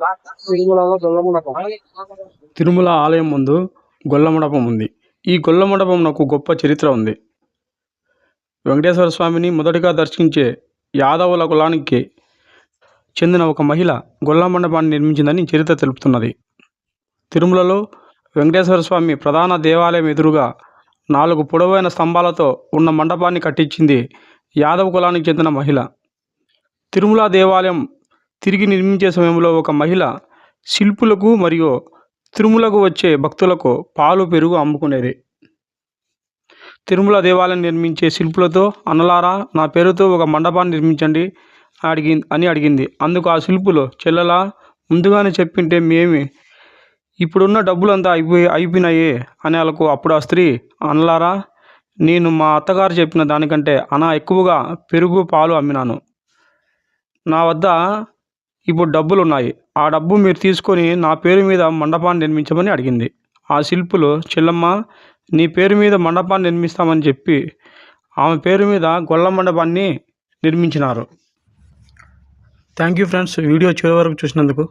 తిరుమలలో తిరుమల ఆలయం ముందు గొల్ల మండపం ఉంది. ఈ గొల్ల నాకు గొప్ప చరిత్ర ఉంది. వెంకటేశ్వర స్వామిని మొదటిగా దర్శించే యాదవుల కులానికి చెందిన ఒక మహిళ గొల్ల మండపాన్ని నిర్మించిందని చరిత్ర తెలుపుతున్నది. తిరుమలలో వెంకటేశ్వర స్వామి ప్రధాన దేవాలయం ఎదురుగా నాలుగు పొడవైన స్తంభాలతో ఉన్న మండపాన్ని కట్టించింది యాదవ కులానికి చెందిన మహిళ. తిరుమల దేవాలయం తిరిగి నిర్మించే సమయంలో ఒక మహిళ శిల్పులకు మరియు తిరుమలకు వచ్చే భక్తులకు పాలు పెరుగు అమ్ముకునేది. తిరుమల దేవాలయం నిర్మించే శిల్పులతో అన్నలారా నా పేరుతో ఒక మండపాన్ని నిర్మించండి అడిగి అని అడిగింది. అందుకు ఆ శిల్పులు చెల్లెలా ముందుగానే చెప్పింటే మేమి ఇప్పుడున్న డబ్బులంతా అయిపోయి అయిపోయినాయి అని వాళ్ళకు అప్పుడు ఆ స్త్రీ అన్నలారా నేను మా అత్తగారు చెప్పిన దానికంటే అనా ఎక్కువగా పెరుగు పాలు అమ్మినాను. నా వద్ద ఇప్పుడు డబ్బులు ఉన్నాయి ఆ డబ్బు మీరు తీసుకొని నా పేరు మీద మండపాన్ని నిర్మించమని అడిగింది. ఆ శిల్పులు చెల్లమ్మ నీ పేరు మీద మండపాన్ని నిర్మిస్తామని చెప్పి ఆమె పేరు మీద గొల్ల మండపాన్ని నిర్మించినారు. థ్యాంక్ యూ ఫ్రెండ్స్ వీడియో చివరి వరకు చూసినందుకు